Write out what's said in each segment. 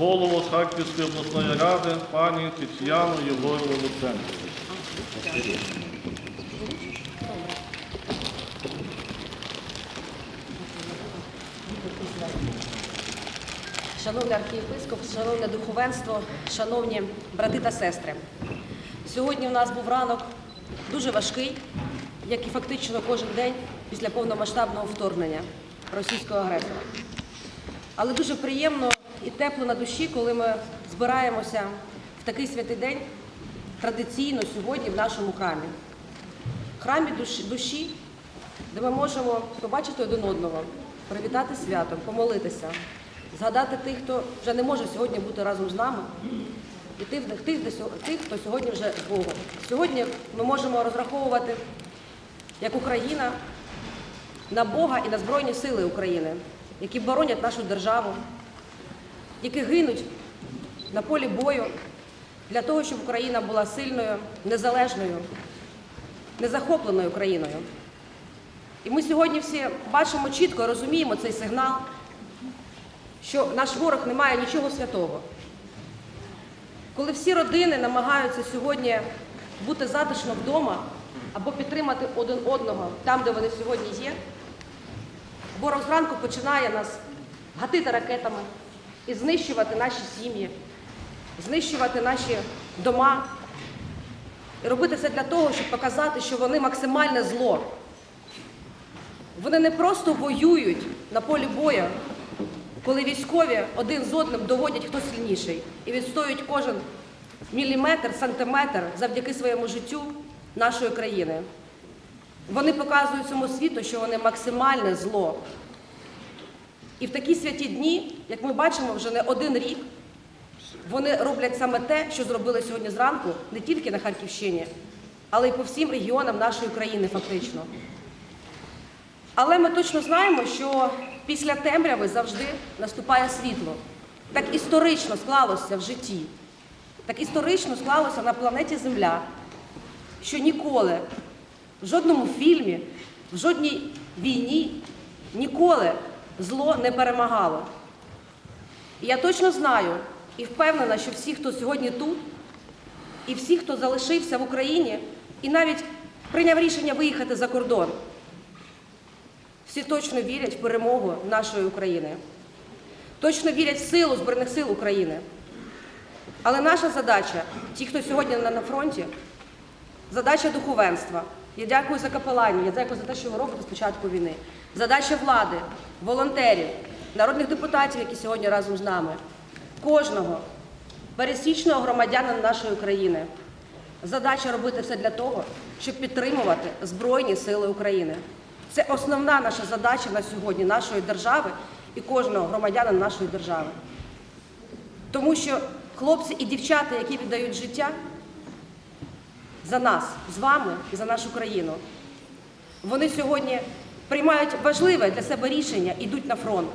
голову Харківської обласної ради пані Тетяну Єгорову Луценко. Шановний архієпископ, шановне духовенство, шановні брати та сестри. Сьогодні у нас був ранок дуже важкий, як і фактично кожен день після повномасштабного вторгнення російського агресора. Але дуже приємно і тепло на душі, коли ми збираємося в такий святий день традиційно сьогодні в нашому храмі. Храмі душі, де ми можемо побачити один одного, привітати святом, помолитися, згадати тих, хто вже не може сьогодні бути разом з нами, і тих, тих, тих, хто сьогодні вже з Богом. Сьогодні ми можемо розраховувати як Україна на Бога і на Збройні Сили України, які боронять нашу державу, які гинуть на полі бою для того, щоб Україна була сильною, незалежною, незахопленою країною. І ми сьогодні всі бачимо чітко, розуміємо цей сигнал, що наш ворог не має нічого святого. Коли всі родини намагаються сьогодні бути затишно вдома або підтримати один одного там, де вони сьогодні є, ворог зранку починає нас гатити ракетами і знищувати наші сім'ї, знищувати наші дома, і робити це для того, щоб показати, що вони максимальне зло. Вони не просто воюють на полі бою, коли військові один з одним доводять, хто сильніший, і відстоюють кожен міліметр, сантиметр завдяки своєму життю нашої країни. Вони показують цьому світу, що вони максимальне зло. І в такі святі дні, як ми бачимо вже не один рік, вони роблять саме те, що зробили сьогодні зранку, не тільки на Харківщині, але й по всім регіонам нашої країни, фактично. Але ми точно знаємо, що після темряви завжди наступає світло. Так історично склалося в житті, так історично склалося на планеті Земля, що ніколи в жодному фільмі, в жодній війні ніколи зло не перемагало. Я точно знаю і впевнена, що всі, хто сьогодні тут, і всі, хто залишився в Україні, і навіть прийняв рішення виїхати за кордон, всі точно вірять в перемогу нашої України, точно вірять в силу Збройних сил України. Але наша задача, ті, хто сьогодні на фронті, задача духовенства. Я дякую за капелані, я дякую за те, що ви робите з початку війни. Задача влади, волонтерів, народних депутатів, які сьогодні разом з нами, кожного пересічного громадянина нашої країни. Задача робити все для того, щоб підтримувати Збройні Сили України. Це основна наша задача на сьогодні нашої держави і кожного громадянина нашої держави. Тому що хлопці і дівчата, які віддають життя за нас, з вами і за нашу країну, вони сьогодні приймають важливе для себе рішення, йдуть на фронт.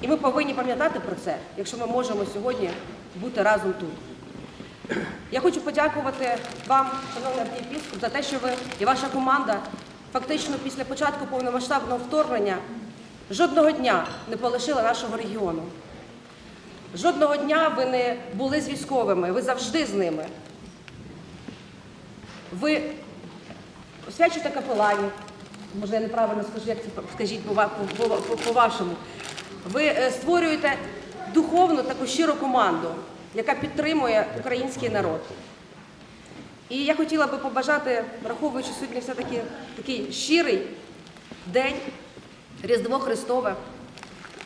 І ми повинні пам'ятати про це, якщо ми можемо сьогодні бути разом тут. Я хочу подякувати вам, шановний архієпископ, за те, що ви і ваша команда фактично після початку повномасштабного вторгнення жодного дня не полишили нашого регіону. Жодного дня ви не були з військовими, ви завжди з ними. Ви освячуєте капеланів, може я неправильно скажу, як це скажіть по, ва- по, по, по вашому. Ви е, створюєте духовну таку щиру команду, яка підтримує український народ. І я хотіла би побажати, враховуючи сьогодні все-таки такий щирий день, Різдво Христове,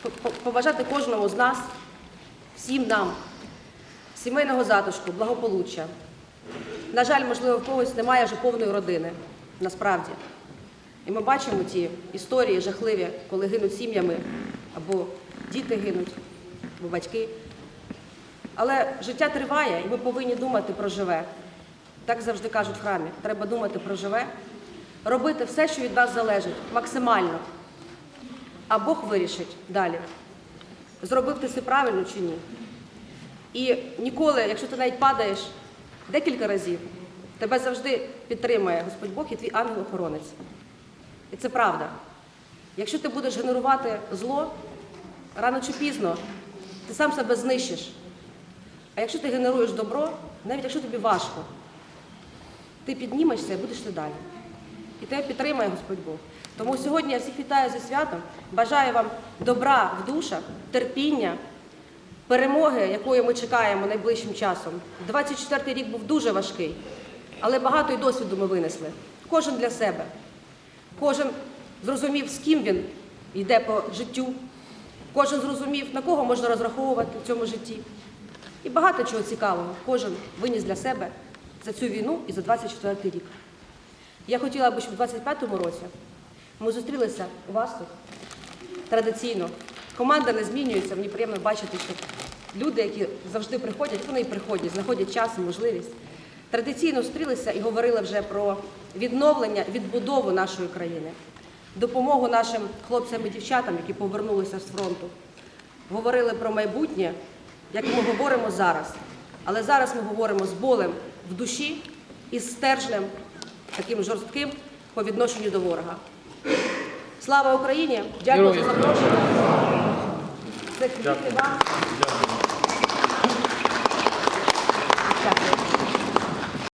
по- по- побажати кожному з нас, всім нам, сімейного затишку, благополуччя. На жаль, можливо, в когось немає вже повної родини, насправді. І ми бачимо ті історії жахливі, коли гинуть сім'ями, або діти гинуть, або батьки. Але життя триває, і ми повинні думати про живе. Так завжди кажуть в храмі. Треба думати про живе, робити все, що від нас залежить, максимально. А Бог вирішить далі, зробив ти це правильно чи ні. І ніколи, якщо ти навіть падаєш декілька разів, тебе завжди підтримує Господь Бог і твій ангел-охоронець. І це правда. Якщо ти будеш генерувати зло, рано чи пізно ти сам себе знищиш. А якщо ти генеруєш добро, навіть якщо тобі важко, ти піднімешся і будеш йти далі. І тебе підтримає Господь Бог. Тому сьогодні я всіх вітаю зі святом. Бажаю вам добра в душах, терпіння, перемоги, якої ми чекаємо найближчим часом. 24-й рік був дуже важкий, але багато і досвіду ми винесли. Кожен для себе. Кожен зрозумів, з ким він йде по життю. Кожен зрозумів, на кого можна розраховувати в цьому житті. І багато чого цікавого кожен виніс для себе за цю війну і за 24 рік. Я хотіла би, щоб у 25-му році ми зустрілися у вас тут традиційно. Команда не змінюється. Мені приємно бачити, що люди, які завжди приходять, вони і приходять, знаходять час і можливість. Традиційно зустрілися і говорили вже про відновлення, відбудову нашої країни, допомогу нашим хлопцям і дівчатам, які повернулися з фронту. Говорили про майбутнє, як ми говоримо зараз. Але зараз ми говоримо з болем в душі і з стержнем, таким жорстким по відношенню до ворога. Слава Україні! Дякую за запрошення. Дякую.